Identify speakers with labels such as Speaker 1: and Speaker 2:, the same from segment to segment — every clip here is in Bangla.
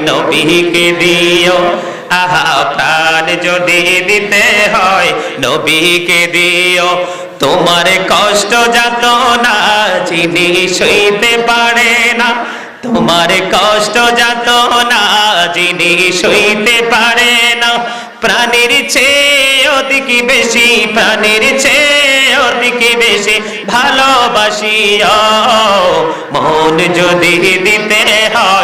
Speaker 1: নবীকে দিও। আহা যদি দিতে হয়, নবীকে দিও। তোমার কষ্ট যাত না সইতে পারে না। তোমার কষ্ট যাত না, যিনি পারে না। প্রাণীর চেয়ে অধিক বেশি, প্রাণীর চেয়ে অধিক বেশি ভালোবাসি। মন যদি দিতে হয়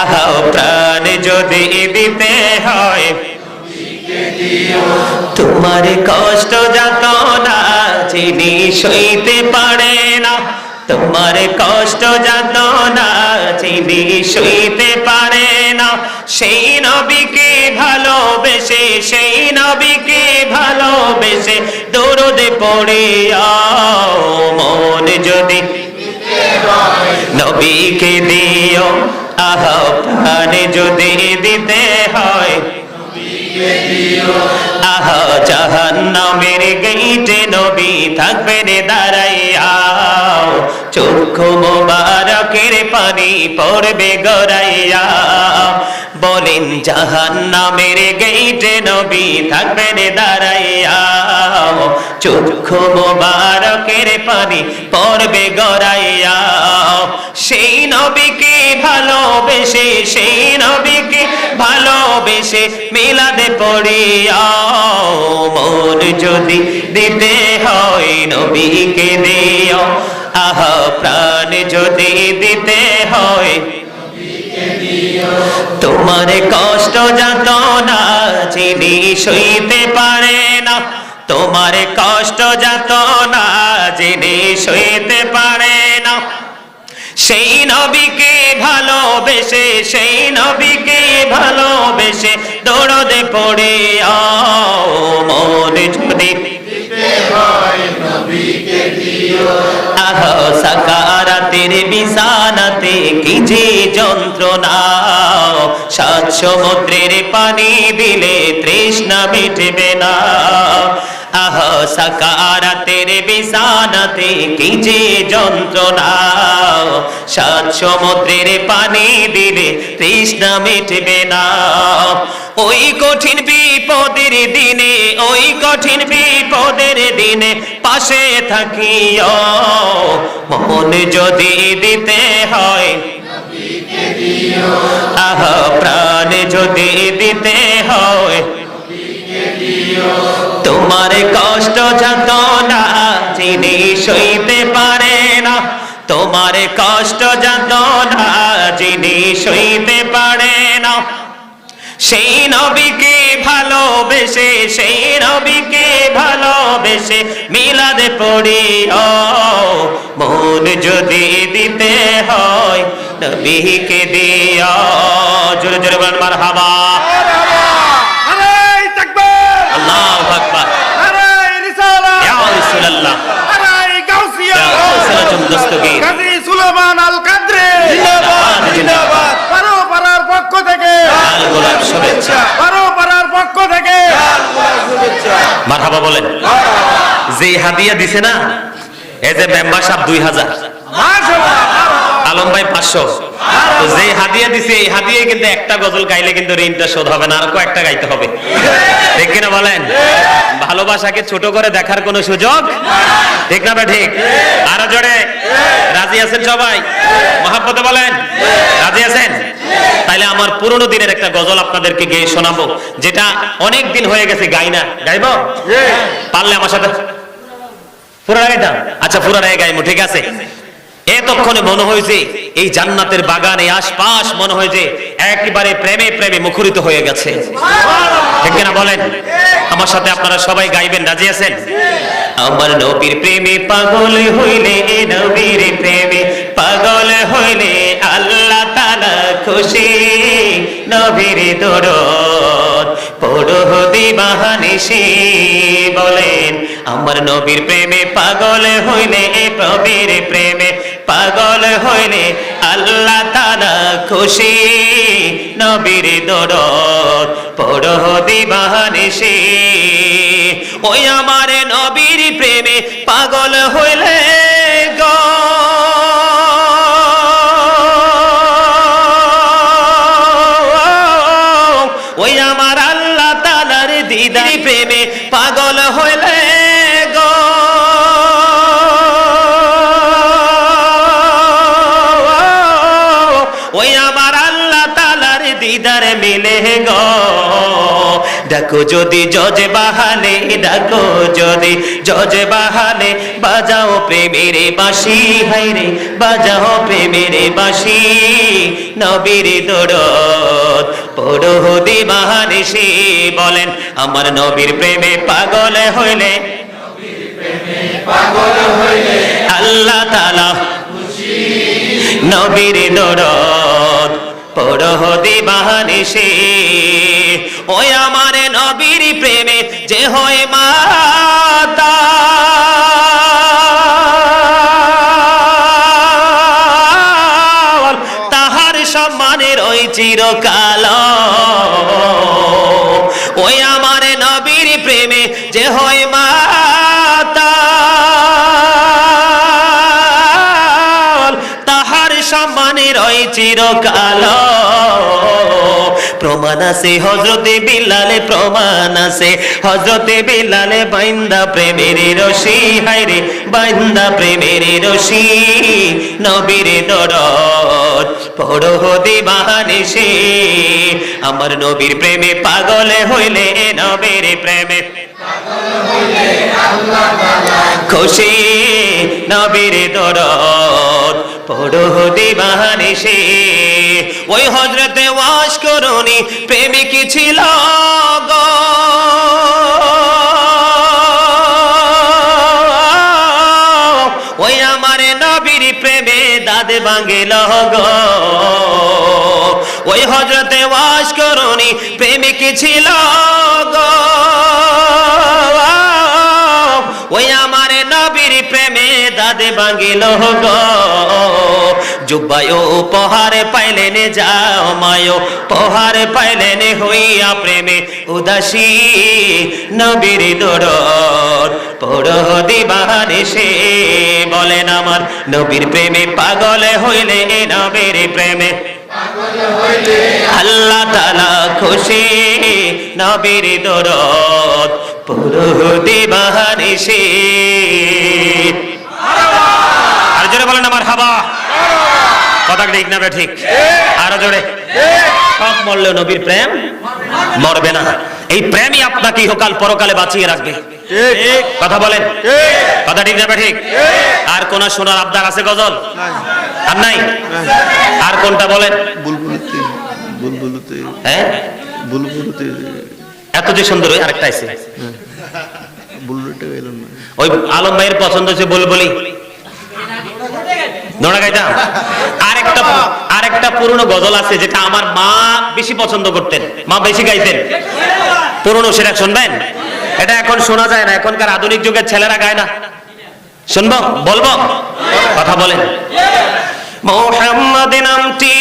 Speaker 1: আহা, প্রাণ যদি দিতে হয়, তোমার কষ্ট যাত না, যিনি সইতে পারে না। তোমার কষ্ট যাত না, যিনি সইতে পারে না। সেই নবীকে ভালোবেসে, সেই নবীকে ভালোবেসে দৌড়দে পড়ে মন যদি নবীকে দিও আহ্বানে যদি দিতে হয়। আহ, জাহান্নামের গেইটে নবী থাকবেন দাঁড়াইয়া চক্ষু মোবারকের পানি পড়বে গড়াইয়া। বলেন, জাহান্নামের গেইটে নবী থাকবেন দাঁড়াইয়া। চক্ষু মোবারকের পানি পড়বে গড়াইয়া। সেই নবীকে ভালোবেসে, সেই নবীকে ভালোবেসে মিলাদে পড়িয়া। মন যদি দিতে হয় নবীকে দিও, আহ, প্রাণ যদি দিতে হয় তোমার কষ্ট যাত না যিনি সইতে পারে না। তোমার কষ্ট যাত না যিনি সইতে পারে না। সেই নবীকে ভালোবেসে সেই নবীকে ভালোবেসে দৌড়দে পড়ে মন যদি আহ সাকারাতের বিছানাতে কি যে যন্ত্রণা? সাত সমুদ্রের পানি দিলে তৃষ্ণা মিটবে না। আহ সাকারাতের বিছানাতে কি যে যন্ত্রণা। সাত সমুদ্রের পানি দিলে তৃষ্ণা মিটবে না। ওই কঠিন বিপদের দিনে, ওই কঠিন বিপদের দিনে পাশে থাকিও। মন যদি দিতে হয়, আহ, প্রাণ যদি দিতে হয় তোমার কষ্ট যত না, যিনি সইতে পারে না। তোমার কষ্ট যত না, যিনি সইতে পারে না। সেই নবীকে ভালোবেসে, সেই নবীকে ভালোবেসে মিলাদে পড়ি মন যদি দিতে হয়, নবীকে দিও। জোরে জোরে বলেন, মারহাবা।
Speaker 2: কাজী সুলেমান আল কাদরে
Speaker 1: জিন্দাবাদ, জিন্দাবাদ।
Speaker 2: পারো পাড়ার পক্ষ থেকে।
Speaker 1: লাল গোলাপ শুভেচ্ছা।
Speaker 2: পারো পাড়ার পক্ষ থেকে।
Speaker 1: মারহাবা বলেন। যে হাদিয়া দিছে না এই যে মেম্বার সাহেব দুই হাজার।
Speaker 2: মাশাআল্লাহ।
Speaker 1: আলম ভাই পাঁচশো। তো যে হাদিয়া দিছে এই হাদিয়ে কিন্তু একটা গজল গাইলে কিন্তু ঋণটা শোধ হবে না আর কয়েকটা গাইতে হবে। ঠিক কিনা বলেন? ভালোবাসাকে ছোট করে দেখার কোনো সুযোগ? ঠিক না বা ঠিক? আরও জোরে। রাজি আছেন সবাই? মহাব্বতে বলেন? রাজি আছেন? তাইলে আমার পুরনো দিনের একটা গজল আপনাদেরকে গিয়ে শোনাবো যেটা অনেক দিন হয়ে গেছে গাই না। গাইবো? পারলে আমার সাথে গাইতাম? আচ্ছা পুরানা গাইবো ঠিক আছে। এতক্ষণে মনে হয়েছে এই জান্নাতের বাগান আশপাশ মনে হয় যে একেবারে প্রেমে প্রেমে মুখরিত হয়ে গেছে। বলেন? আমার সাথে আপনারা সবাই গাইবেন, রাজি আছেন? আমার নবীর প্রেমে পাগল হইলে নবীর প্রেমে পাগল হইলে আল্লাহ তালা খুশি। নবীর দরদ পড়ো দিবাহানিসি বলেন, আমার নবীর প্রেমে পাগল হইলে প্রবীর প্রেমে পাগল হইলে আল্লাহ তারা খুশি। নবীর দরদ পড়ো দিবানিসি ওই আমার নবীর প্রেমে পাগল হইলে ডাকো যদি জজ বাহানে, ডাকো যদি জজ বাহানে, বাজাও প্রেমের বাসি বাঁশি হাইরে বাজাও প্রেমের বাঁশি। নবীর দরদ পড়ো দিবাহানে সে বলেন, আমার নবীর প্রেমে পাগল হইলে আল্লাহ তালা নবীর দরদ পড়হ দিবাহানি সে। ওই আমার নবীর প্রেমে যে হয় মাতা। তাহার সম্মানের ওই চিরকাল। ওই আমার নবীর প্রেমে যে হয় মাতা। তাহার সম্মানে রয় চিরকাল। প্রমাণ আছে হজরতে বিল্লালে প্রমাণ আছে। হজরতে বিল্লালে বাইন্দা প্রেমের রশি হাইরে বাইন্দা প্রেমের রশি, নবীর দরদ। পড়ো দিবাহানি সে আমার নবীর প্রেমে পাগলে হইলে নবীর প্রেমে খুশি নবীর দরদ। পড়ো দিবাহানি সে ওই হজরতে ওয়াস করুনি, প্রেমিক ছিল ওই আমার নবীর প্রেমে দাদ ভাঙিল গো। ওই হজরতে ওয়াস করুনি, প্রেমিক ছিল ওই আমার নবীর প্রেমে দাদে ভাঙিল গো। জুব্বায় উপহারে পাইলেন যাও মায়ো পহারে পাইলেন হইয়া প্রেমে উদাসী নবীর দরদ। পড় দিবাহারে সে বলেন, আমার নবীর প্রেমে পাগলে হইলে নবীর প্রেমে আল্লাহ তালা খুশি নবীর দরদ। পুরো দিবাহানি সে আর জোরে বলেন, আমার হাবা। কথা ঠিক না ঠিক? আরও জোরে। সব মরলেও নবীর প্রেম মরবে না। এই প্রেমই আপনাকে ইহকাল পরকালে বাঁচিয়ে রাখবে। কথা বলেন। কথা ঠিক না ঠিক? আর কোন সোনার আবদার আছে গজল? আর নাই? আর কোনটা বলেন?
Speaker 3: বুলবুলুতে বুলবুলুতে
Speaker 1: হ্যাঁ?
Speaker 3: বুলবুলুতে।
Speaker 1: এত যে সুন্দর ওই আরেকটা আছে।
Speaker 3: বুলবুলটা না।
Speaker 1: ওই আলম ভাইয়ের পছন্দ হচ্ছে বলবলি। নোড়া গাইতাম আরেকটা আরেকটা পুরনো গজল আছে যেটা আমার মা বেশি পছন্দ করতেন মা বেশি গাইতেন। পুরনো সেটা শুনবেন? এটা এখন শোনা যায় না এখনকার আধুনিক যুগের ছেলেরা গায় না। শুনব? বলব? কথা বলেন। মোহাম্মদ নামটি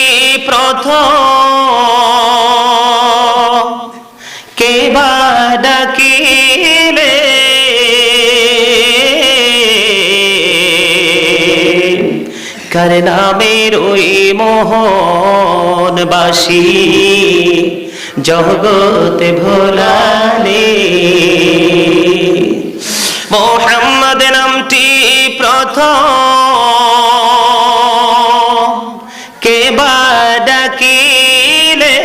Speaker 1: প্রথম। কার নামের ওই মোহনবাসী। জগতে ভোলালে। মোহাম্মদ নামটি প্রথম। কে ডাকিলে?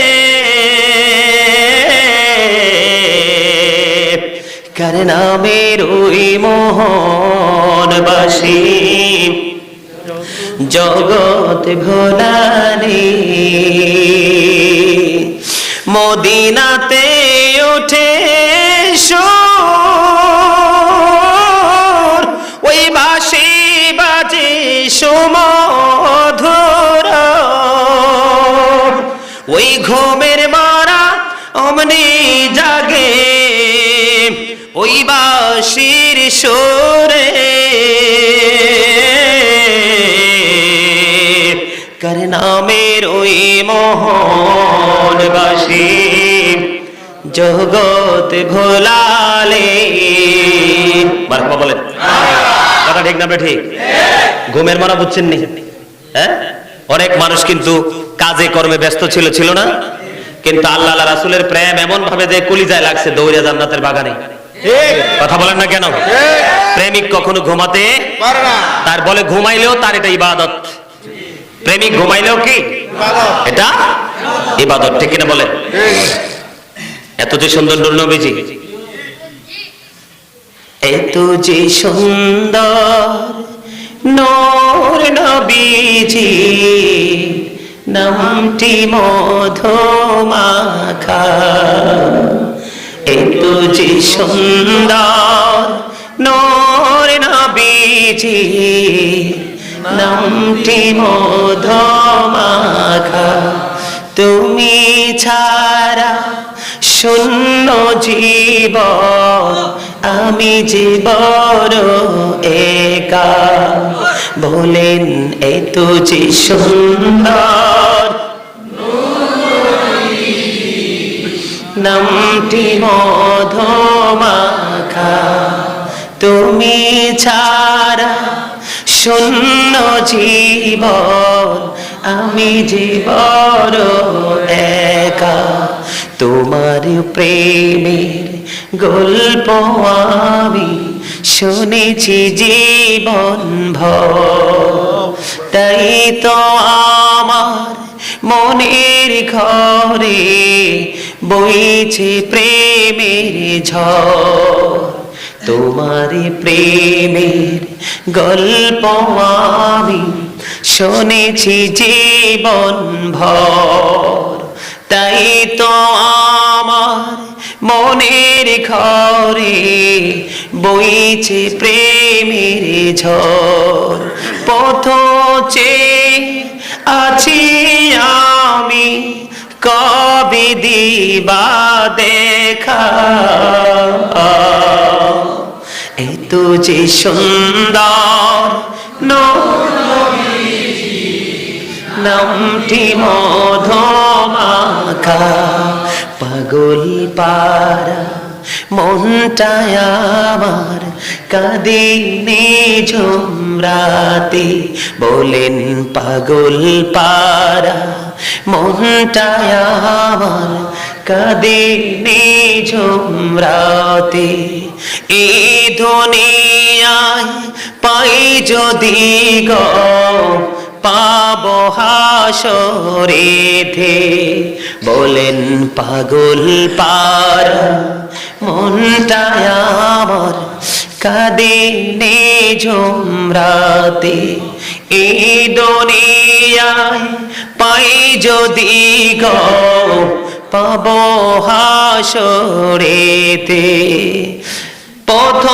Speaker 1: কার নামের ওই মোহনবাসী? জগৎ ভোলানি। মদিনাতে ওঠে সুর ওই বাসি বাজে সুমধুর। ওই ঘুমের মারা অমনি জাগে। ওই বাসির সুরে কার নামের ওই মোহনবাসী। জগৎ ভোলালে। বারকবা বলেন। কথা ঠিক না ঠিক? ঘুমের মারা বুঝছেন নি হ্যাঁ? অনেক মানুষ কিন্তু কাজে কর্মে ব্যস্ত ছিল ছিল না। কিন্তু আল্লাহ রাসুলের প্রেম এমন ভাবে যে কলিজায় লাগছে দৌড়িয়া জান্নাতের বাগানে। কথা বলেন না কেন? প্রেমিক কখনো ঘুমাতে
Speaker 2: পারে না।
Speaker 1: তার বলে ঘুমাইলেও তার এটা ইবাদত। প্রেমিক ঘুমাইলেও কি? এটা ইবাদত, ঠিক কিনা বলেন? এত যে সুন্দর নবীজি। এত যে সুন্দর নূর নবীজি, নামটি মধুমাখা। এত যে সুন্দর নূর নবীজি নামটি মধুমাখা। তুমি ছাড়া শূন্য জীব আমি যে বড় একা। বলেন এত যে সুন্দর। নামটি মধুমাখা। তুমি ছাড়া শূন্য জীবন, আমি জীবন একা। তোমার প্রেমের গল্প আমি শুনেছি জীবন তাই তো আমার মনের ঘরে বইছে প্রেমের ঝড়। তোমার প্রেমের গল্প আমি শুনেছি জীবন ভর। তাই তো আমার মনের ঘরে বইছে প্রেমের ঝড়। পথ আছি আমি, কবে দিবা দেখা। এত যে সুন্দর নামটি মধমাখা, পাগল পারা মনটায় আমার কাঁদিনে ঝুমরাতে বলেন, পাগল পারা মনটায় আমার কাঁদিনে ঝুমরাতে এই দুনিয়ায় পাই যদি গো, পাব হাসরেতে বলেন পাগল পার মনটায় আমার কাঁদে নে ঝুমরাতে এই দুনিয়ায় পাই যদি গো পাব হাসরেতে পথ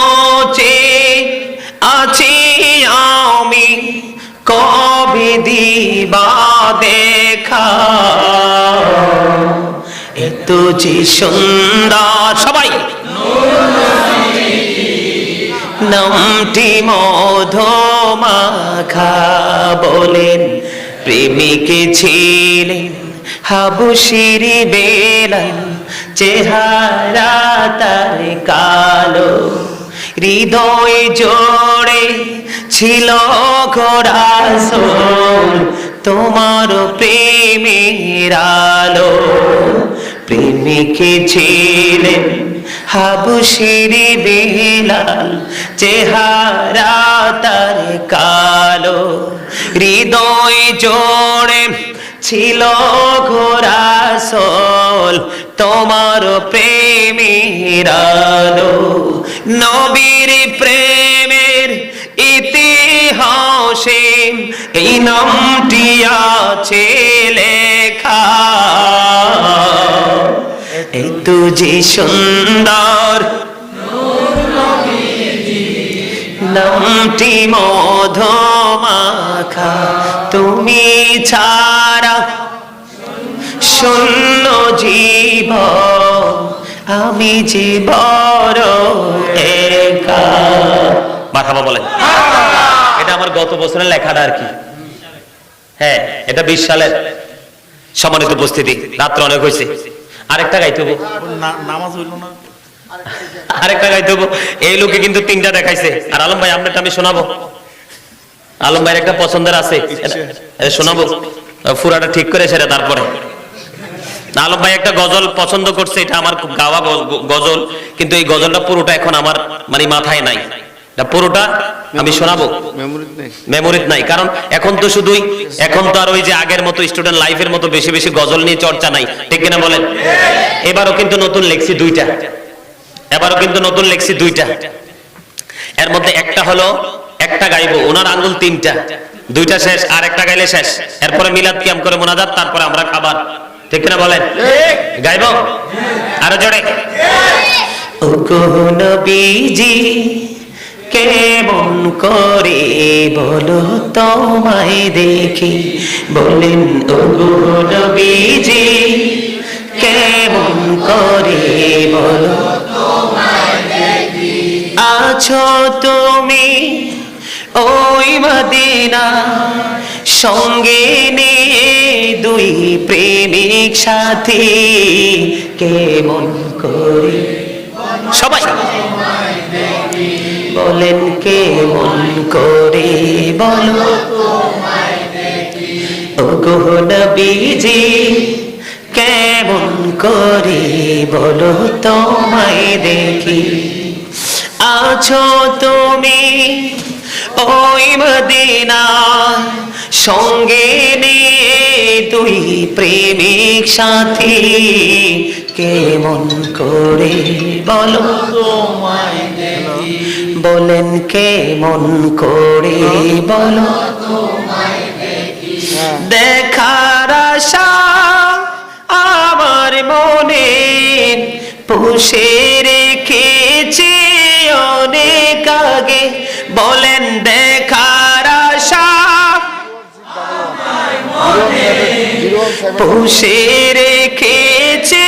Speaker 1: চেয়ে আছি আমি কবে দিবা দেখা। এত যে সুন্দর সবাই। নামটি মধমাখা বলেন, প্রেমিকে ছিলেন হাবুশিরি বেলাল, চেহারা তার কালো। হৃদয় জোড়ে ছিল ঘোড়াসোল তোমার প্রেমের আলো। প্রেমিকে ছিলেন হাবুশিরি বেলাল, চেহারা তার কালো। হৃদয় জোড়ে ছিল ঘোরাসল তোমার প্রেমের আলো। নবীর প্রেমের ইতিহাসে এই নামটি আছে লেখা। এত যে সুন্দর নামটি মধমাখা তুমি ছাড়া শূন্য জীব আমি জীবর একা। মাথাবা বলেন। এটা আমার গত বছরের লেখাটা আর কি। হ্যাঁ এটা বিশ সালের সম্মানিত উপস্থিতি। রাত্র অনেক হয়েছে। আরেকটা গাইতে হব।
Speaker 2: নামাজ হইল না।
Speaker 1: আরেকটা গাইতে হব এই লোকে কিন্তু তিনটা দেখাইছে। আর আলম ভাই আপনারটা আমি শোনাবো? আলম ভাইয়ের একটা পছন্দের আছে। শোনাবো? ফুরাটা ঠিক করে সেটা তারপরে। আলম ভাই একটা গজল পছন্দ করছে। এটা আমার গাওয়া গজল। কিন্তু এই গজলটা পুরোটা এখন আমার মানে মাথায় নাই। পুরোটা আমি শোনাবো। মেমোরিত নাই। কারণ এখন তো শুধুই এখন তো আর ওই যে আগের মতো স্টুডেন্ট লাইফের মতো বেশি বেশি গজল নিয়ে চর্চা নাই। ঠিক কিনা বলেন? এবারও কিন্তু নতুন লেখছি দুইটা। এবারও কিন্তু নতুন লেখছি দুইটা। এর মধ্যে একটা হলো, একটা গাইবো ওনার আঙ্গুল তিনটা। দুইটা শেষ, আর একটা গাইলে শেষ। এরপরে মিলাদ কিয়াম করে মোনাজাত, তারপরে আমরা খাবার। ঠিক কিনা বলেন? গাইবো? আরও জোরে। কেমন করে বলো তোমায় দেখি? বলেন ও কোন বিজি কেমন করে বলো আছো তুমি ওই মদিনা সঙ্গে নিয়ে দুই প্রেমিক সাথী কেমন করে? সবাই। বলেন কেমন করে বলো? ও গহন বিজি কেমন করে বলো? তোমায় দেখি। আছো তুমি ওই মদিনা সঙ্গে নিয়ে তুই প্রেমিক সাথী কেমন করে বলো? বলেন কেমন করে বলো? দেখার আশা আমার মনে পুষে রেখেছি। অনেক আগে বলেন দেখার আশা। পুষে রেখেছে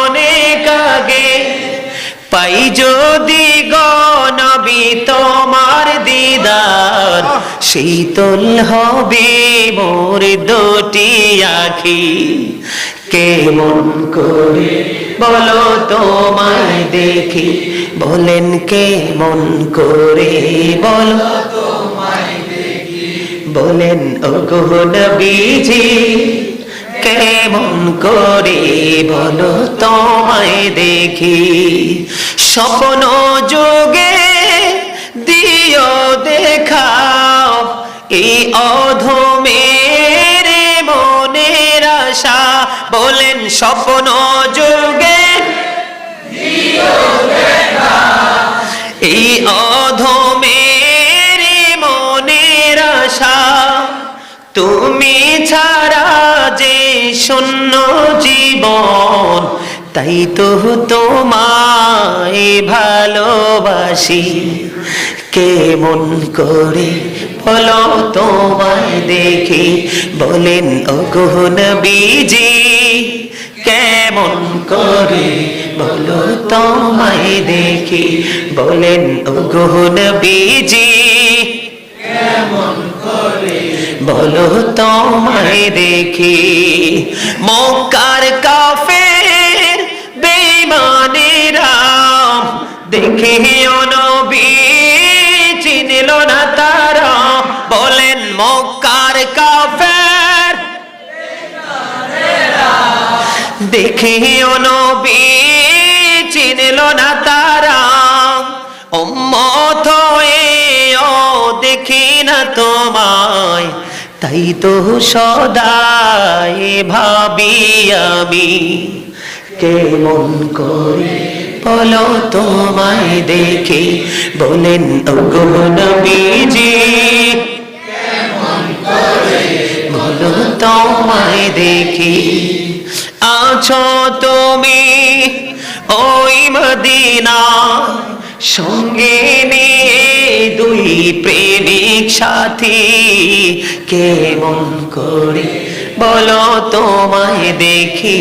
Speaker 1: অনেক আগে। পাই যদি গনবি তোমার দিদার, শীতল হবে মোর দুটি আখি। কেমন করে বলো তোমায় দেখি, বলেন কেমন করে? বলো বলেন বিজি কেমন করে? বলো তোমায় দেখি, স্বপ্ন যোগে দিও দেখাও, এই অধমের মনের আশা, বলেন স্বপ্ন যোগে শূন্য জীবন, তাই তো তোমায় ভালোবাসি। কেমন করে বলো তোমায় দেখি, বলেন অগহন বিজি কেমন করে বলো তোমায় দেখি, বলেন অগহন বিজি বলো তোমায় দেখি। মক্কার কাফের বেঈমানেরা, দেখে নবী, চিনল না তারা। বলেন, মক্কার কাফের দেখে নবী, চিনল না তারা। উম্মত হয়ে ও দেখি না তোমায় তাই তো সদাই ভাবি আমি, কেমন করে বলো তোমায় দেখি? বলেন অগুণ বিজি বলো তোমায় দেখি? আছো তুমি ওই মদিনা সঙ্গে নিয়ে প্রেমিক সাথী কেমন করে বলো তোমায় দেখি?